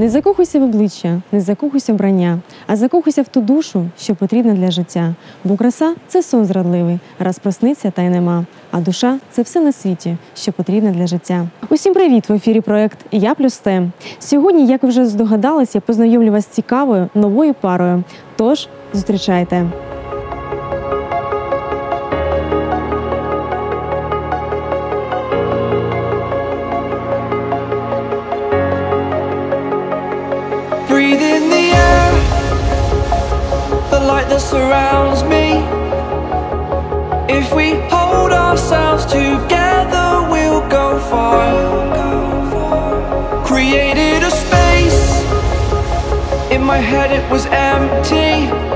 Не закохуйся в обличчя, не закохуйся в брання, а закохуйся в ту душу, що потрібна для життя. Бо краса це сон зрадливий, раз просниться та й нема. А душа це все на світі, що потрібне для життя. Усім привіт! В ефірі проект Я плюс те. Сьогодні, як ви вже здогадалися, познайомлю вас з цікавою новою парою. Тож зустрічайте. Surrounds me. If we hold ourselves together, we'll go far. Created a space, in my head it was empty.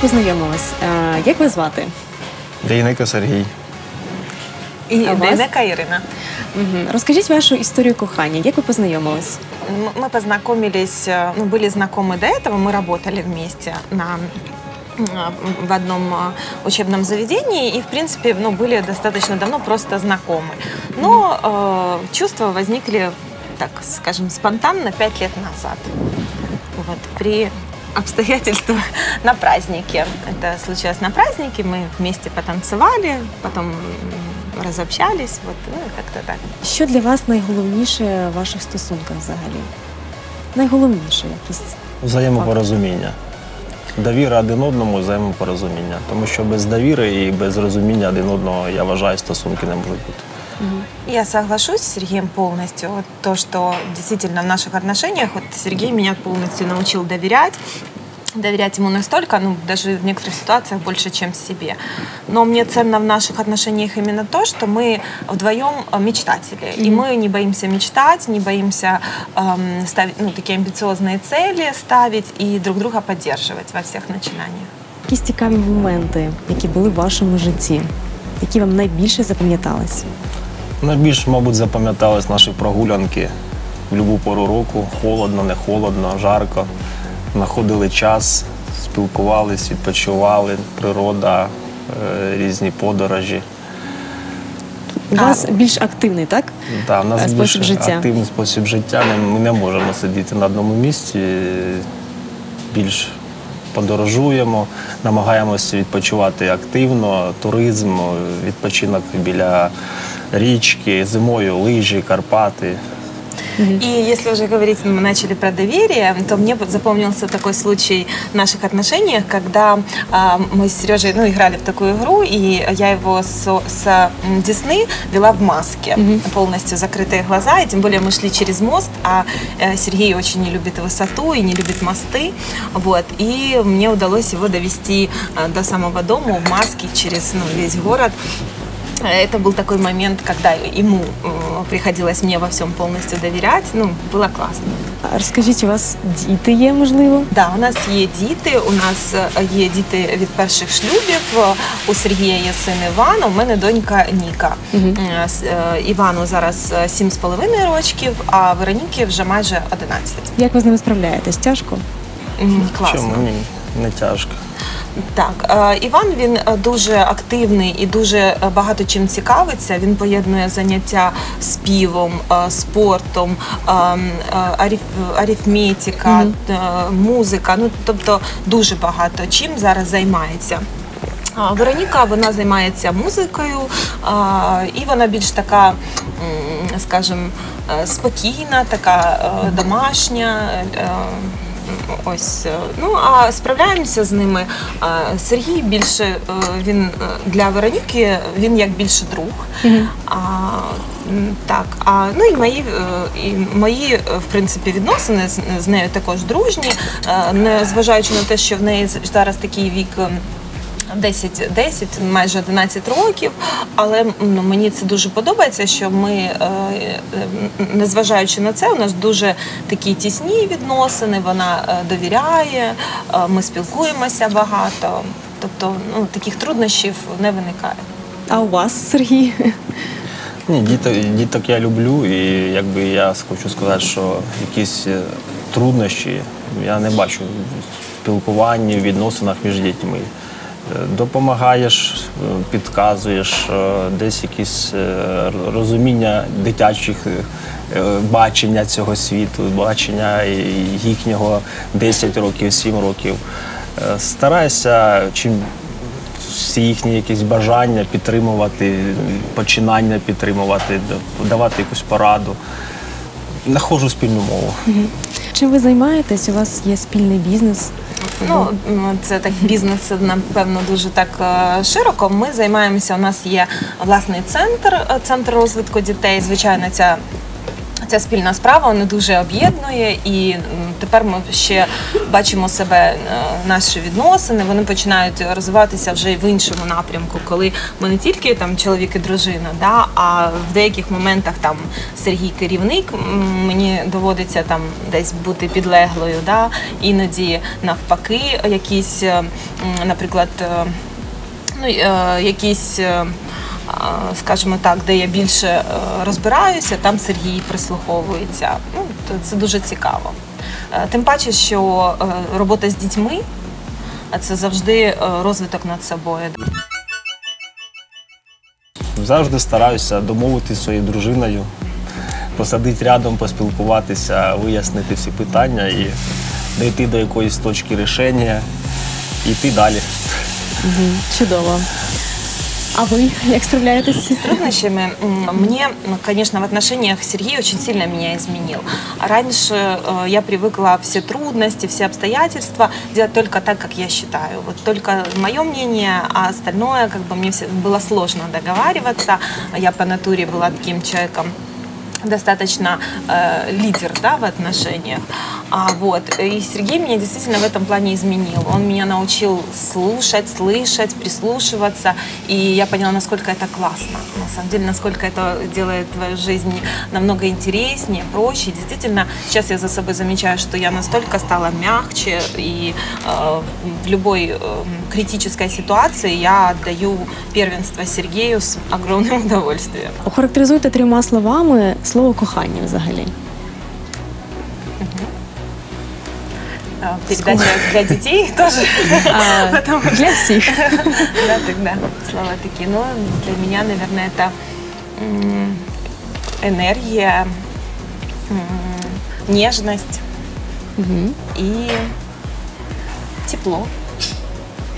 inside. Давайте познайомимось. Е, Як вас звати? Дейника Сергій. И А вас? Дейнека Ирина. Мгм. Розкажіть вашу історію кохання. Як ви познайомились? М- Мы познакомились, э, ну, были знакомы до этого, мы работали вместе на м, в одном а, учебном заведении и, в принципе, ну, были достаточно давно просто знакомы. Но э, чувства возникли, так скажем, спонтанно пять лет назад. Вот, при обстоятельствах на празднике. Это случилось на празднике, мы вместе потанцевали, потом м, разобщались, вот, ну, как-то так. Що для вас найголовніше в ваших стосунках взагалі? Найголовніше якісь. Взаємопорозуміння. Довіра один одному, взаємопорозуміння. Тому що без довіри і без розуміння один одного, я вважаю, стосунки не можуть бути. Я соглашусь с Сергеем полностью. Вот то, что действительно в наших отношениях, вот Сергей меня полностью научил доверять. Доверять ему настолько, ну, даже в некоторых ситуациях больше, чем себе. Но мне ценно в наших отношениях именно то, что мы вдвоем э, мечтатели. И мы не боимся мечтать, не боимся эм, ставить ну, такие амбициозные цели ставить и друг друга поддерживать во всех начинаниях. Якісь цікаві моменти, які були в вашому житті, які вам найбільше запам'ятались? Найбільш, мабуть, запам'ятались наші прогулянки в будь-яку пору року. Холодно, не холодно, жарко. Знаходили час, спілкувались, відпочивали, природа, е, різні подорожі. У А- вас більш активний, так? Да, у нас Е, спосіб більш життя. активний спосіб життя. Ми не можемо сидіти на одному місці. Більш подорожуємо, намагаємося відпочивати активно, туризм, відпочинок біля річки, зимою лижі, Карпати. И если уже говорить, ну, мы начали про доверие, то мне запомнился такой случай в наших отношениях, когда а, мы с Сережей ну, играли в такую игру, и я его с, с Десны вела в маске, полностью закрытые глаза, и тем более мы шли через мост, а э, Сергей очень не любит высоту и не любит мосты, вот, и мне удалось его довести а, до самого дома в маске через ну, весь город. Это был такой момент, когда ему э, приходилось мне во всем полностью доверять. Ну, было классно. А Розкажіть, у вас діти є, можливо? Да, у нас є діти. У нас е, є діти від перших шлюбів. Е, У Сергія є син Іван, у мене донька Ніка. Е, с- е, Івану зараз е, сім з половиною років, а Вероніки вже майже 11. Як ви з ними справляєтесь? Тяжко? М, Класно. Чому ні? Не тяжко. Так, е, Іван він е, дуже активний і дуже е, багато чим цікавиться. Він поєднує заняття співом, спортом, е, м, е, ариф- арифметика, музика. Ну тобто дуже багато чим зараз займається. Вероніка вона займається музикою, і вона більш така, скажімо, спокійна, така домашня. Ось е, ну а справляємося з ними. Сергій більше е, він е, для Вероніки він як більше друг. А, так, а ну і мої і мої в принципі відносини з, з нею також дружні, не зважаючи на те, що в неї зараз такий вік. Ем, 10, 10, майже 11 років, але ну, мені це дуже подобається, що ми, е, е, незважаючи на це, у нас дуже такі тісні відносини, вона е, довіряє, е, ми спілкуємося багато. Тобто ну, таких труднощів не виникає. А у вас, Сергій? Ні, діток, діток я люблю, і якби я хочу сказати, що якісь труднощі я не бачу в спілкуванні, в відносинах між дітьми. Допомагаєш, підказуєш, е, десь якісь е, розуміння дитячих е, бачення цього світу, бачення їхнього 10 років, 7 років. Стараюся чим всі їхні якісь бажання підтримувати, починання підтримувати, давати якусь пораду. Находжу спільну мову. Чим ви займаєтесь? У вас є спільний бізнес? Ну, це так бізнес, напевно, дуже так е, широко. Ми займаємося. У нас є власний центр, е, центр розвитку дітей. Звичайно, ця. Ця спільна справа вона дуже об'єднує, і тепер ми ще бачимо себе, е, наші відносини. Вони починають розвиватися вже в іншому напрямку, коли ми не тільки там чоловік і дружина, да, а в деяких моментах там Сергій керівник, мені доводиться там десь бути підлеглою, да, іноді навпаки, якісь, е, наприклад. е, ну, якісь, скажімо так, де я більше е, розбираюся, там Сергій прислуховується. Ну, це дуже цікаво. Е, Тим паче, що е, робота з дітьми це завжди розвиток над собою. Завжди стараюся домовитися зі своєю дружиною, посадити рядом, поспілкуватися, вияснити всі питання і дійти до якоїсь точки рішення і йти далі. Чудово. А ви як справляєтесь? с трудностями. Мне, конечно, в отношениях Сергей очень сильно меня изменил. Раньше э, я привыкла все трудности, все обстоятельства делать только так, как я считаю. Вот только мое мнение, а остальное, как бы мне было сложно договариваться. Я по натуре была таким человеком достаточно э, лидер да, в отношениях. А, вот. И Сергей меня действительно в этом плане изменил. Он меня научил слушать, слышать, прислушиваться. И я поняла, насколько это классно. На самом деле, насколько это делает твою жизнь намного интереснее, проще. Действительно, сейчас я за собой замечаю, что я настолько стала мягче. И э, в любой э, критической ситуации я отдаю первенство Сергею с огромным удовольствием. Охарактеризуйте трьома словами слово кохання взагалі. Передача для детей тоже. А, Потому что- для всіх. Да, тогда слова такие. Но для меня, наверное, это м, энергия, м, нежность и тепло.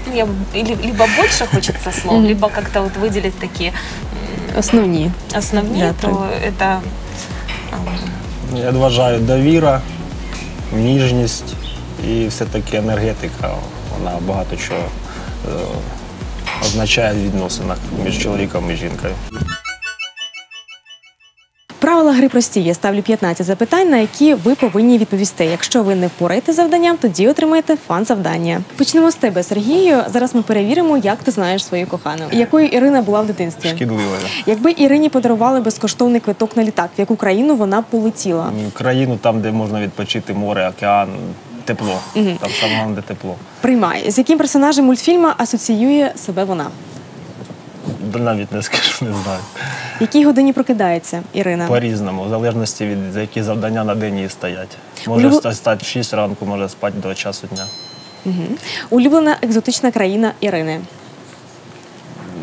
Ну, я бы- или- либо больше хочется слов, Мгм. либо как-то вот выделить такие Основні. основные, Да, то это м, Я вважаю довіра, ніжність і все-таки енергетика. Вона багато чого е, означає в відносинах між чоловіком і жінкою. Правила гри прості. Я ставлю 15 запитань, на які ви повинні відповісти. Якщо ви не впораєте завданням, тоді отримаєте фан-завдання. Почнемо з тебе, Сергію. Зараз ми перевіримо, як ти знаєш свою кохану. Якою Ірина була в дитинстві? Шкідливою. Якби Ірині подарували безкоштовний квиток на літак, в яку країну вона полетіла? Країну там, де можна відпочити море, океан, тепло. Там саме головне, де тепло. Приймай. З яким персонажем мультфільму асоціює себе вона? Навіть не скажу, не знаю. В якій годині прокидається Ірина? По-різному, в залежності від які завдання на день її стоять. Може Улюб- ста- стати 6 ранку, може спати до часу дня. Улюблена екзотична країна Ірини.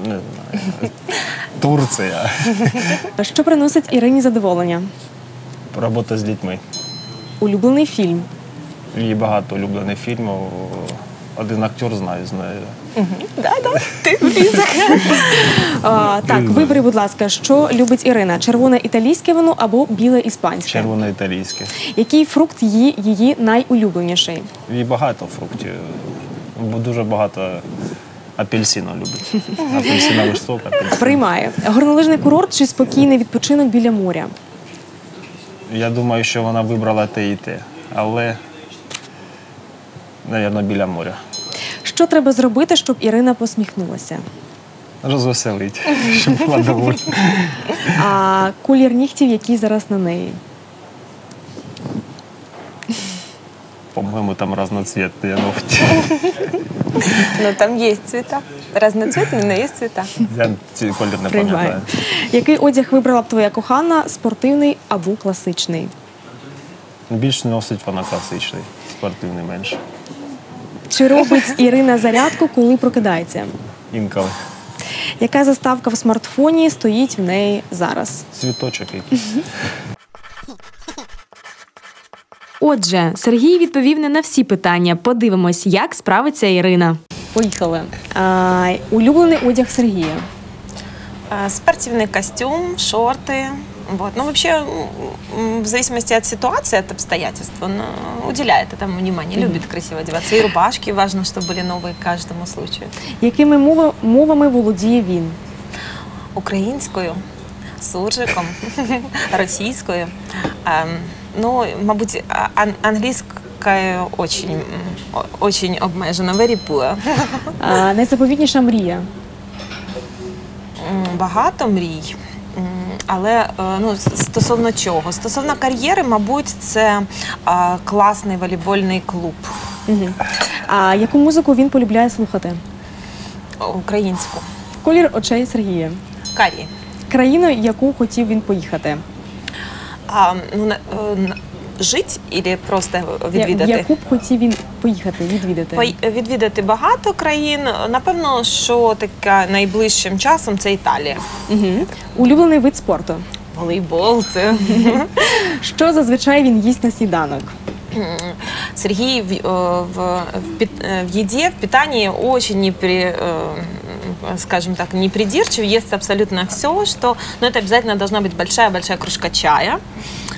Не знаю. Турція. Що приносить Ірині задоволення? Робота з дітьми. Улюблений фільм. Її багато улюблених фільмів. Один актер знаю, близок. А, так, вибери, будь ласка, що любить Ірина: червоне італійське вино або біле іспанське. Червоно-італійське. Який фрукт її, її найулюбленіший? І багато фруктів. Бо дуже багато апельсину любить. Апельсиновий сок. Приймає горнолижний курорт чи спокійний відпочинок біля моря. Я думаю, що вона вибрала те і те. Але, мабуть, біля моря. Що треба зробити, щоб Ірина посміхнулася? Розвеселить, щоб була довольна. А колір нігтів, який зараз на неї? По-моему, там разноцветные ногти. Ну там є цвіта. Разноцвітні, але є цвіта. Я ці колір не пам'ятаю. Який одяг вибрала б твоя кохана, спортивний або класичний? Більше носить вона класичний, спортивний менше. Чи робить Ірина зарядку, коли прокидається? Інколи. Яка заставка в смартфоні стоїть в неї зараз? Цвіточок якийсь. Отже, Сергій відповів не на всі питання. Подивимось, як справиться Ірина. Поїхали. А, улюблений одяг Сергія. А, Спортивный костюм, шорты. Вот. Ну, вообще, м, м, в зависимости от ситуации, от обстоятельств, он э, уделяет этому внимание, любит красиво одеваться. И рубашки важно, чтобы были новые к каждому случаю. Якими мова- мовами володіє він? Українською, суржиком, російською. Ем, Ну, мабуть, а- ан- англійською очень, м, о- очень обмежено, very poor. А, найзаповітніша мрія. М, Багато мрій. Але е, ну, стосовно чого? Стосовно кар'єри, мабуть, це а, класний волейбольний клуб Угу. А яку музику він полюбляє слухати? українську. Колір очей Сергія. Карі. Країну, яку хотів він поїхати. А, ну, на- е, на- жить і просто Я- відвідати? В яку б хотів він поїхати, відвідати? Пой- Відвідати багато країн. Напевно, що таке найближчим часом це Італія. Угу. Улюблений вид спорту. Волейбол це Що зазвичай він їсть на сніданок? Сергей в, э, в, в, пит- э, в еде, в питании очень не при, э, скажем так, не придирчив, ест абсолютно все, что, но это обязательно должна быть большая-большая кружка чая.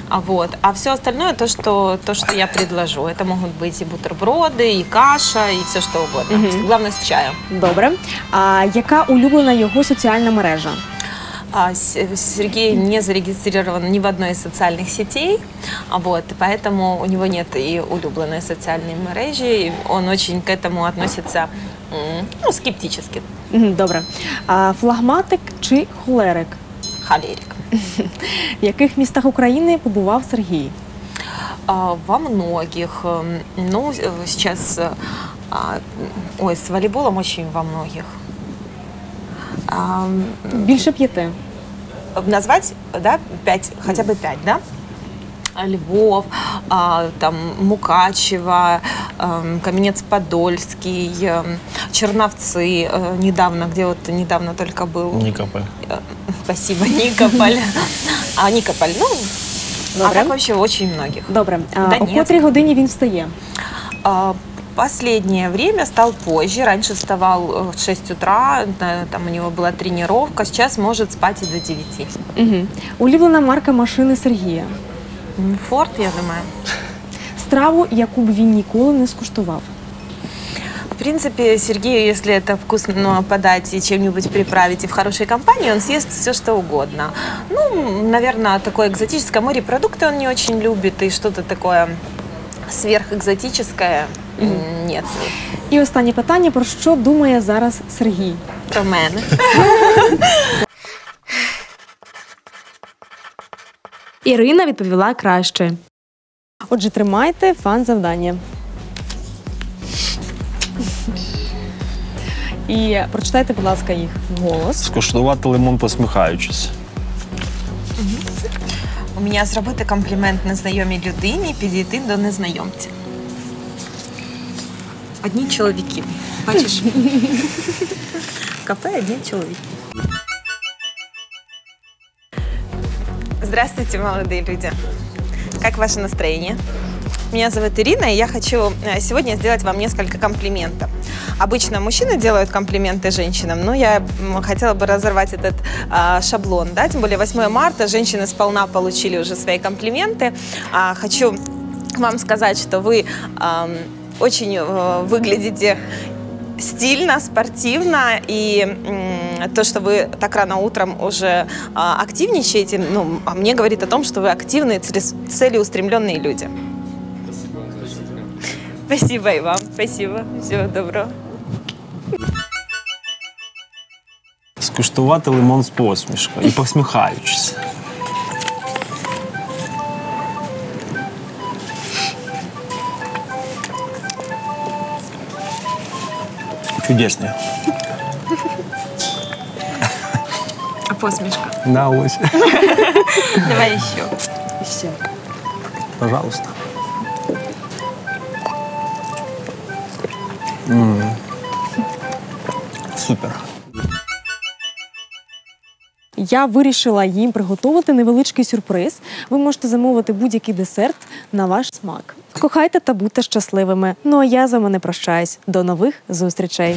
А вот, а все остальное то что, то, что я предложу. Это могут быть и бутерброды, и каша, и все что угодно. Главное с чаем. Добре. А яка улюблена його соціальна мережа? А, С- Сергей не зарегистрирован ни в одной из социальных сетей, а вот, и поэтому у него нет и улюбленной социальной мережи, и он очень к этому относится м, ну, скептически. Мгм, Добре. А флагматик чи холерик? Холерик. В яких містах України побував Сергій? А, Во многих, эм, ну, э, сейчас, э, а, ой, с волейболом очень во многих. А, м, Більше п'яти. назвать, да, пять, хотя бы пять, да? А, Львов, а, там Мукачево, эм, Каменец-Подольский, эм, Черновцы, э, недавно, где вот недавно только был. Нікополь. Э, Спасибо, Никополь. А Никополь, ну, а Добре. так вообще очень многих. Добре. А, о Донецьк. котрій годині він встає? А, Последнее время стал позже. Раньше вставал э, в 6 утра, да, там у него была тренировка. Сейчас может спать и до 9. Угу. Улюблена марка машини Сергія. М, Форт, я думаю. Страву, яку б він ніколи не скуштував. В принципе, Сергею, если это вкусно подать и чем-нибудь приправить и в хорошей компании, он съест все, что угодно. Ну, наверное, такое экзотическое. Морепродукты он не очень любит, и что-то такое сверхэкзотическое м, нет. І останнє питання: про що думає зараз Сергій? Про мене. Ірина відповіла краще. Отже, тримайте фан завдання. І прочитайте, будь ласка, їх голос. Скуштувати лимон посміхаючись. У меня з роботи комплімент незнайомій людині підійти до незнайомця. Одні чоловіки. Бачиш? Кафе одні чоловіки. Здравствуйте, молодые люди. Как ваше настроение? Меня зовут Ирина, и я хочу э, сегодня сделать вам несколько комплиментов. Обычно мужчины делают комплименты женщинам, но я хотела бы разорвать этот а, шаблон. Да? Тем более 8 марта женщины сполна получили уже свои комплименты. А, хочу вам сказать, что вы ам, очень э, выглядите стильно, спортивно, и м, то, что вы так рано утром уже а, активничаете, ну, а мне говорит о том, что вы активные, целес- целеустремленные люди. Спасибо и вам. Спасибо. Всего доброго. Скуштувати лимон з посмішкою і посміхаючись. Чудесний. А посмішка. На ось. Давай ще. Ще. Пожалуйста. М. Супер. Я вирішила їм приготувати невеличкий сюрприз. Ви можете замовити будь-який десерт на ваш смак. Кохайте та будьте щасливими. Ну а я з вами не прощаюсь. До нових зустрічей.